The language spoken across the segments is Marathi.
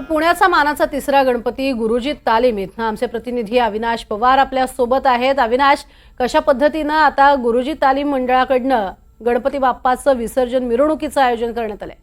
पुण्याचा मानाचा तिसरा गणपती गुरुजी तालीम. इथनं आमचे प्रतिनिधी अविनाश पवार आपल्यासोबत आहेत. अविनाश कशा पद्धतीनं आता गुरुजी तालीम मंडळाकडनं गणपती बाप्पाचं विसर्जन मिरवणुकीचं आयोजन करण्यात आलंय?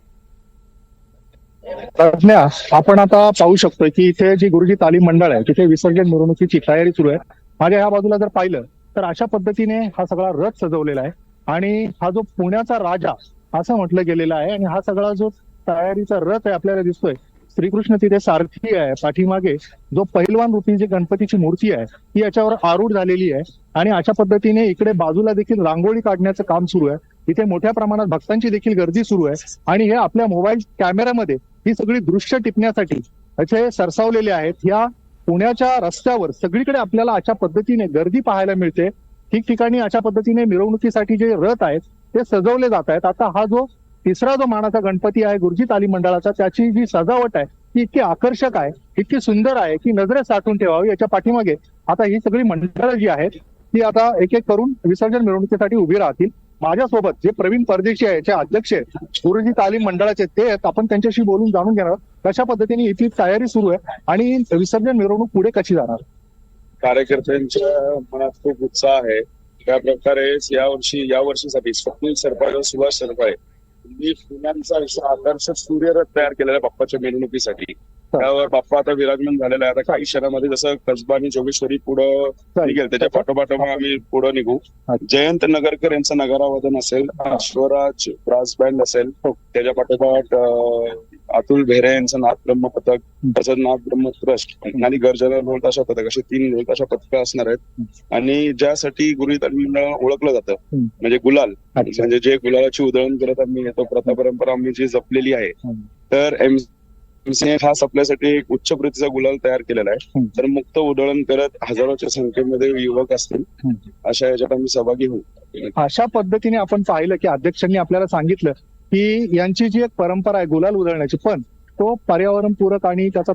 प्रज्ञा आपण आता पाहू शकतोय की इथे जी गुरुजी तालीम मंडळ आहे तिथे विसर्जन मिरवणुकीची तयारी सुरू आहे. माझ्या ह्या बाजूला जर पाहिलं तर अशा पद्धतीने हा सगळा रथ सजवलेला आहे. आणि हा जो पुण्याचा राजा असं म्हटलं गेलेला आहे. आणि हा सगळा जो तयारीचा रथ आहे आपल्याला दिसतोय श्रीकृष्ण तिथे सारथी आहे पाठीमागे जो पहिलवान रूपी जी गणपतीची मूर्ती आहे ती याच्यावर आरूढ झालेली आहे. आणि अशा पद्धतीने इकडे बाजूला देखील रांगोळी काढण्याचं काम सुरू आहे. इथे मोठ्या प्रमाणात भक्तांची देखील गर्दी सुरू आहे. आणि हे आपल्या मोबाईल कॅमेऱ्यामध्ये ही सगळी दृश्य टिपण्यासाठी असे सरसावलेले आहेत. या पुण्याच्या रस्त्यावर सगळीकडे आपल्याला अशा पद्धतीने गर्दी पाहायला मिळते. ठिकठिकाणी अशा पद्धतीने मिरवणुकीसाठी जे रथ आहेत ते सजवले जात आहेत. आता हा जो तिसरा जो मानाचा गणपती आहे गुरुजी तालीम मंडळाचा त्याची जी सजावट आहे ती इतकी आकर्षक आहे इतकी सुंदर आहे की नजरेत साठवून ठेवावी याच्या पाठीमागे. आता ही सगळी मंडळं जी आहेत ती आता एक एक करून विसर्जन मिरवणुकीसाठी उभी राहतील. माझ्यासोबत जे प्रवीण परदेशी आहे याचे अध्यक्ष गुरुजी तालीम मंडळाचे ते आहेत. आपण त्यांच्याशी बोलून जाणून घेणार कशा पद्धतीने इथली तयारी सुरू आहे आणि विसर्जन मिरवणूक पुढे कशी जाणार? कार्यकर्त्यांच्या मनात खूप उत्साह आहे. त्या प्रकारे या वर्षी या वर्षीसाठी स्वप्नील सरपाळ सुभाष सरपाळे पुण्यांचा असा आकर्षक सूर्यरथ तयार केलेला आहे बाप्पाच्या मिरवणुकीसाठी. त्यावर बाप्पा आता विराजमान झालेला आहे. आता काही क्षणामध्ये जसं कसबा आणि जोगेश्वरी पुढं निघेल. त्याच्या पाठोपाठ मग आम्ही पुढं निघू. जयंत नगरकर यांचं नगारावादन असेल स्वराज ब्रास बँड असेल त्याच्या पाठोपाठ अतुल बेहरे यांचं नाथ ब्रह्म पथक तसंच नाथ ब्रह्म ट्रस्ट आणि गर्जना ढोलताशा पथक असे तीन ढोलताशा पथकं असणार आहेत आणि ज्यासाठी गुरु ओळखलं जातं. म्हणजे गुलाल. म्हणजे जे गुलालाची उधळण करत आम्ही येतो प्रथा परंपरा आम्ही जी जपलेली आहे. तर एम खास आपल्यासाठी एक उच्च प्रतीचा गुलाल तयार केलेला आहे. तर मुक्त उधळण करत हजारोच्या संख्येमध्ये युवक असतील. अशा याच्यात आम्ही सहभागी होऊ अशा पद्धतीने आपण पाहिलं की अध्यक्षांनी आपल्याला सांगितलं की यांची जी एक परंपरा आहे गुलाल उधळण्याची पण तो पर्यावरण पूरक आणि त्याचा